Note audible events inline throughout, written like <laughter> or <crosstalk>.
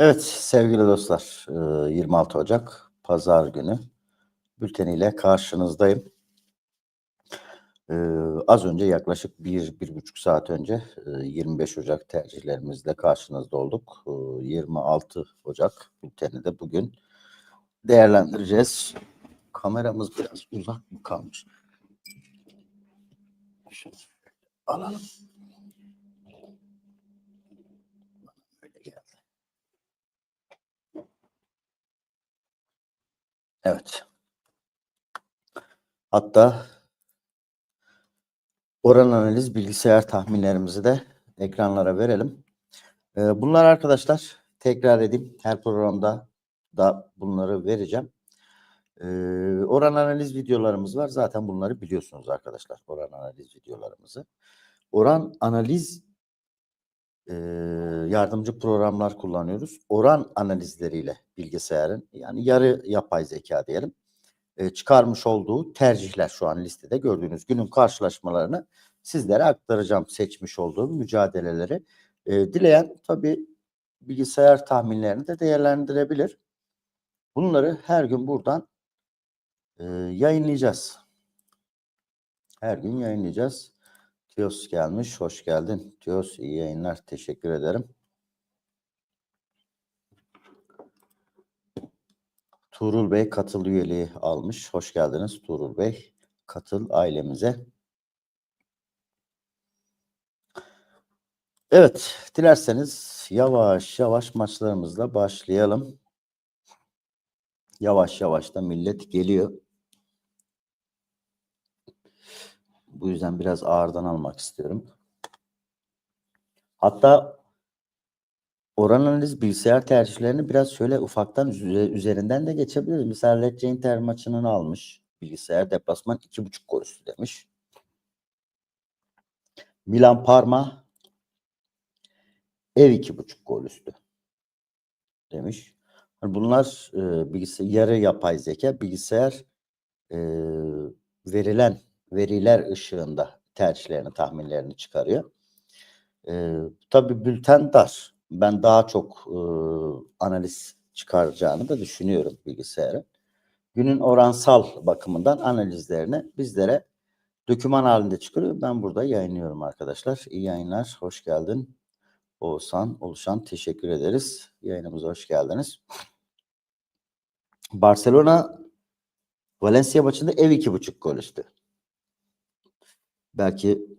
Evet sevgili dostlar e, 26 Ocak Pazar günü bülteniyle karşınızdayım. E, Az önce yaklaşık bir, bir buçuk saat önce e, 25 Ocak tercihlerimizle karşınızda olduk. E, 26 Ocak bülteni de bugün değerlendireceğiz. Kameramız biraz uzak mı kalmış? Alalım. Evet. Hatta oran analiz bilgisayar tahminlerimizi de ekranlara verelim. Ee, bunlar arkadaşlar tekrar edeyim. Her programda da bunları vereceğim. Ee, oran analiz videolarımız var. Zaten bunları biliyorsunuz arkadaşlar. Oran analiz videolarımızı. Oran analiz e, yardımcı programlar kullanıyoruz. Oran analizleriyle bilgisayarın yani yarı yapay zeka diyelim e, çıkarmış olduğu tercihler şu an listede gördüğünüz günün karşılaşmalarını sizlere aktaracağım seçmiş olduğum mücadeleleri. E, dileyen tabii bilgisayar tahminlerini de değerlendirebilir. Bunları her gün buradan e, yayınlayacağız. Her gün yayınlayacağız. Tios gelmiş. Hoş geldin. Tios iyi yayınlar. Teşekkür ederim. Tuğrul Bey katıl üyeliği almış. Hoş geldiniz Tuğrul Bey. Katıl ailemize. Evet, dilerseniz yavaş yavaş maçlarımızla başlayalım. Yavaş yavaş da millet geliyor. Bu yüzden biraz ağırdan almak istiyorum. Hatta oran analiz bilgisayar tercihlerini biraz şöyle ufaktan üze- üzerinden de geçebiliriz. Mesela Lecce Inter maçını almış. Bilgisayar deplasman 2.5 gol üstü demiş. Milan Parma ev 2.5 gol üstü demiş. Hani Bunlar e, bilgisayar yarı yapay zeka bilgisayar e, verilen veriler ışığında tercihlerini tahminlerini çıkarıyor. E, tabii bülten dar. Ben daha çok e, analiz çıkaracağını da düşünüyorum bilgisayarın. Günün oransal bakımından analizlerini bizlere doküman halinde çıkarıyor. Ben burada yayınlıyorum arkadaşlar. İyi yayınlar. Hoş geldin. Oğuzhan, Oluşan teşekkür ederiz. Yayınımıza hoş geldiniz. Barcelona Valencia maçında ev iki buçuk gol üstü. Belki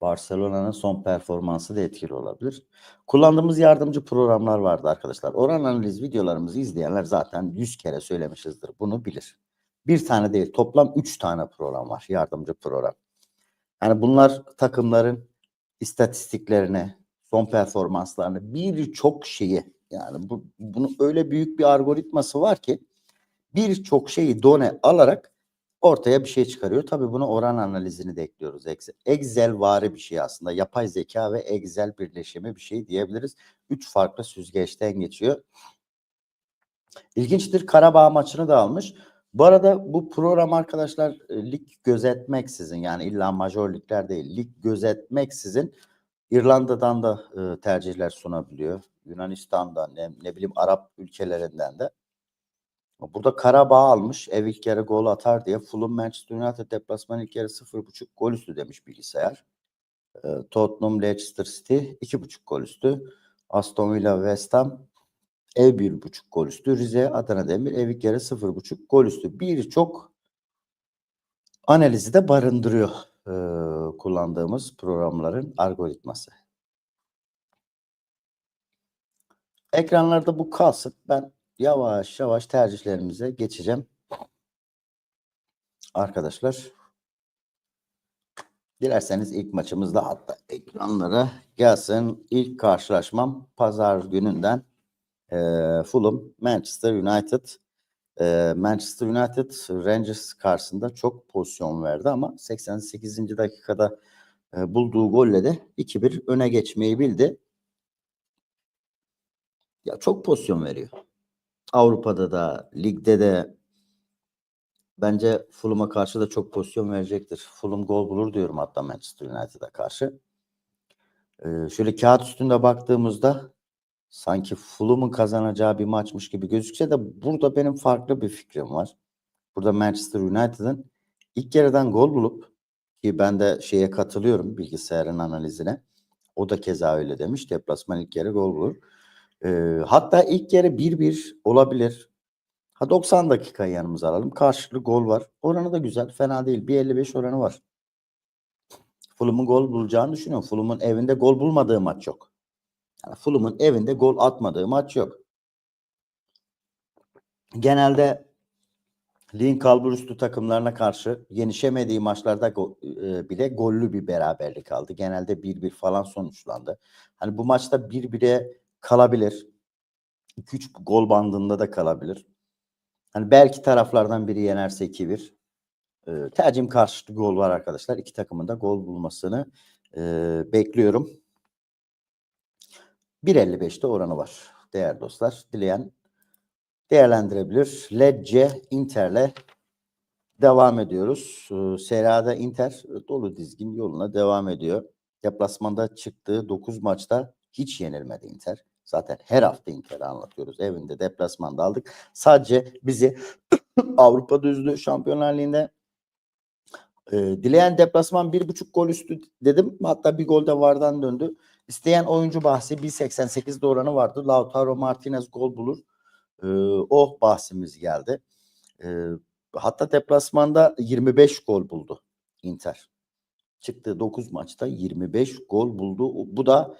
Barcelona'nın son performansı da etkili olabilir. Kullandığımız yardımcı programlar vardı arkadaşlar. Oran analiz videolarımızı izleyenler zaten 100 kere söylemişizdir. Bunu bilir. Bir tane değil toplam 3 tane program var. Yardımcı program. Yani bunlar takımların istatistiklerini, son performanslarını birçok şeyi yani bu, bunun öyle büyük bir algoritması var ki birçok şeyi done alarak ortaya bir şey çıkarıyor. Tabii buna oran analizini de ekliyoruz. Excel, Excel vari bir şey aslında. Yapay zeka ve Excel birleşimi bir şey diyebiliriz. Üç farklı süzgeçten geçiyor. İlginçtir. Karabağ maçını da almış. Bu arada bu program arkadaşlar e, lig gözetmeksizin yani illa major ligler değil lig gözetmeksizin İrlanda'dan da e, tercihler sunabiliyor. Yunanistan'dan ne, ne bileyim Arap ülkelerinden de. Burada Karabağ almış. Ev ilk yarı gol atar diye. Fulham Manchester United deplasman ilk yarı 0.5 gol üstü demiş bilgisayar. E, Tottenham Leicester City 2.5 gol üstü. Aston Villa West Ham ev 1.5 gol üstü. Rize Adana Demir ev ilk yarı 0.5 gol üstü. Birçok analizi de barındırıyor e, kullandığımız programların algoritması. Ekranlarda bu kalsın. Ben yavaş yavaş tercihlerimize geçeceğim. Arkadaşlar dilerseniz ilk maçımızda hatta ekranlara gelsin. İlk karşılaşmam pazar gününden e, Fulham Manchester United e, Manchester United Rangers karşısında çok pozisyon verdi ama 88. dakikada e, bulduğu golle de 2-1 öne geçmeyi bildi. Ya çok pozisyon veriyor. Avrupa'da da, ligde de bence Fulham'a karşı da çok pozisyon verecektir. Fulham gol bulur diyorum hatta Manchester United'a karşı. Ee, şöyle kağıt üstünde baktığımızda sanki Fulham'ın kazanacağı bir maçmış gibi gözükse de burada benim farklı bir fikrim var. Burada Manchester United'ın ilk yarıdan gol bulup ki ben de şeye katılıyorum bilgisayarın analizine. O da keza öyle demiş. Deplasman ilk yarı gol bulur. Ee, hatta ilk yarı 1-1 olabilir. Ha 90 dakika yanımıza alalım. Karşılıklı gol var. Oranı da güzel. Fena değil. 1.55 oranı var. Fulham'ın gol bulacağını düşünüyorum. Fulham'ın evinde gol bulmadığı maç yok. Yani Fulham'ın evinde gol atmadığı maç yok. Genelde Ligin kalbur üstü takımlarına karşı yenişemediği maçlarda go- e, bile gollü bir beraberlik aldı. Genelde 1-1 falan sonuçlandı. Hani bu maçta 1-1'e kalabilir. 2-3 gol bandında da kalabilir. Hani belki taraflardan biri yenerse 2-1. E, tercihim karşılıklı gol var arkadaşlar. İki takımın da gol bulmasını e, bekliyorum. 1.55'te oranı var değerli dostlar. Dileyen değerlendirebilir. Lecce Inter'le devam ediyoruz. Ee, Serie A'da Inter dolu dizgin yoluna devam ediyor. Deplasmanda çıktığı 9 maçta hiç yenilmedi Inter. Zaten her hafta Inter'i anlatıyoruz. Evinde deplasmanda aldık. Sadece bizi <coughs> Avrupa'da üzdü Şampiyonlar Ligi'nde. Ee, dileyen deplasman bir buçuk gol üstü dedim. Hatta bir gol de vardan döndü. İsteyen oyuncu bahsi 1.88'de oranı vardı. Lautaro Martinez gol bulur. Ee, o bahsimiz geldi. Ee, hatta deplasmanda 25 gol buldu Inter. Çıktığı 9 maçta 25 gol buldu. Bu da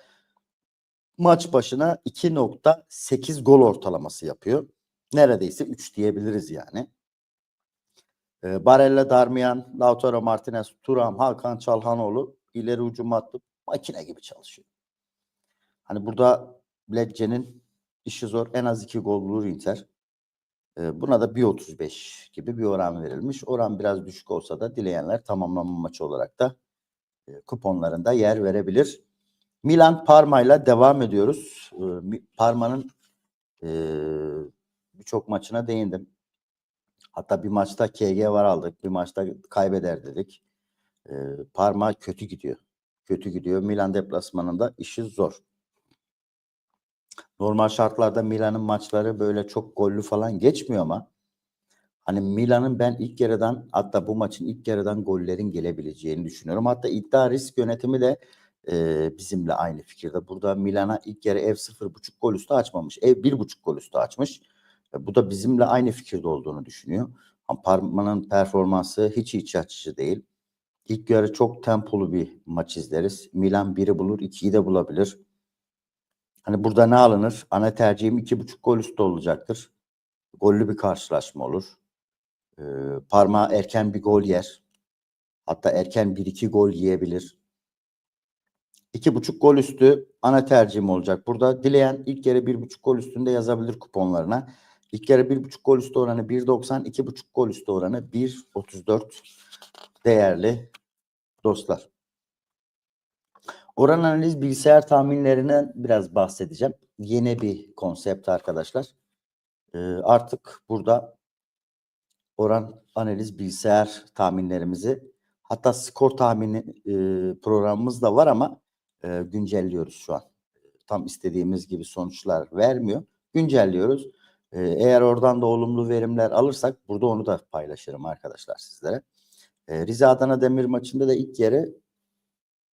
maç başına 2.8 gol ortalaması yapıyor. Neredeyse 3 diyebiliriz yani. Ee, Barella, Darmian, Lautaro Martinez, Turam, Hakan Çalhanoğlu ileri hücum attı. Makine gibi çalışıyor. Hani burada Lecce'nin işi zor. En az 2 gol bulur Inter. Ee, buna da 1.35 gibi bir oran verilmiş. Oran biraz düşük olsa da dileyenler tamamlama maçı olarak da e, kuponlarında yer verebilir. Milan Parma ile devam ediyoruz. Ee, Parma'nın e, birçok maçına değindim. Hatta bir maçta KG var aldık. Bir maçta kaybeder dedik. Ee, Parma kötü gidiyor. Kötü gidiyor. Milan deplasmanında işi zor. Normal şartlarda Milan'ın maçları böyle çok gollü falan geçmiyor ama hani Milan'ın ben ilk yarıdan hatta bu maçın ilk yarıdan gollerin gelebileceğini düşünüyorum. Hatta iddia risk yönetimi de e, bizimle aynı fikirde. Burada Milan'a ilk yarı ev 0.5 gol üstü açmamış. Ev 1.5 gol üstü açmış. E, bu da bizimle aynı fikirde olduğunu düşünüyor. Parma'nın performansı hiç iç açıcı değil. İlk yarı çok tempolu bir maç izleriz. Milan biri bulur, ikiyi de bulabilir. Hani burada ne alınır? Ana tercihim iki buçuk gol üstü olacaktır. Gollü bir karşılaşma olur. Ee, parmağı erken bir gol yer. Hatta erken bir iki gol yiyebilir. İki buçuk gol üstü ana tercihim olacak. Burada dileyen ilk yarı bir buçuk gol üstünde yazabilir kuponlarına. İlk yarı bir buçuk gol üstü oranı 1.90, iki buçuk gol üstü oranı 1.34 değerli dostlar. Oran analiz bilgisayar tahminlerinden biraz bahsedeceğim. Yeni bir konsept arkadaşlar. Ee, artık burada oran analiz bilgisayar tahminlerimizi hatta skor tahmini e, programımız da var ama e, güncelliyoruz şu an. Tam istediğimiz gibi sonuçlar vermiyor. Güncelliyoruz. E, eğer oradan da olumlu verimler alırsak burada onu da paylaşırım arkadaşlar sizlere. E, Rize Adana Demir maçında da ilk yarı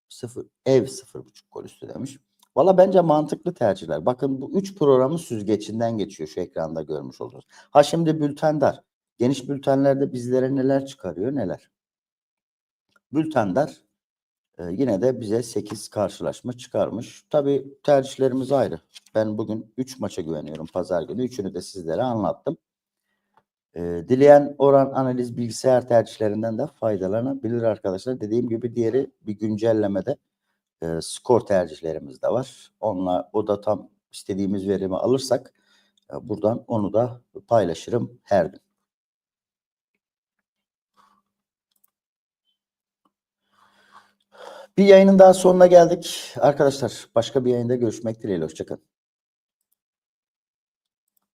0 ev 0.5 gol üstü demiş. Valla bence mantıklı tercihler. Bakın bu 3 programın süzgecinden geçiyor şu ekranda görmüş olduğunuz. Ha şimdi bültendar. Geniş bültenlerde bizlere neler çıkarıyor neler. Bültendar e, yine de bize 8 karşılaşma çıkarmış. Tabii tercihlerimiz ayrı. Ben bugün 3 maça güveniyorum pazar günü. Üçünü de sizlere anlattım. E, dileyen oran analiz bilgisayar tercihlerinden de faydalanabilir arkadaşlar. Dediğim gibi diğeri bir güncellemede e, skor tercihlerimiz de var. Onunla o da tam istediğimiz verimi alırsak e, buradan onu da paylaşırım her gün. Bir yayının daha sonuna geldik. Arkadaşlar başka bir yayında görüşmek dileğiyle. Hoşçakalın.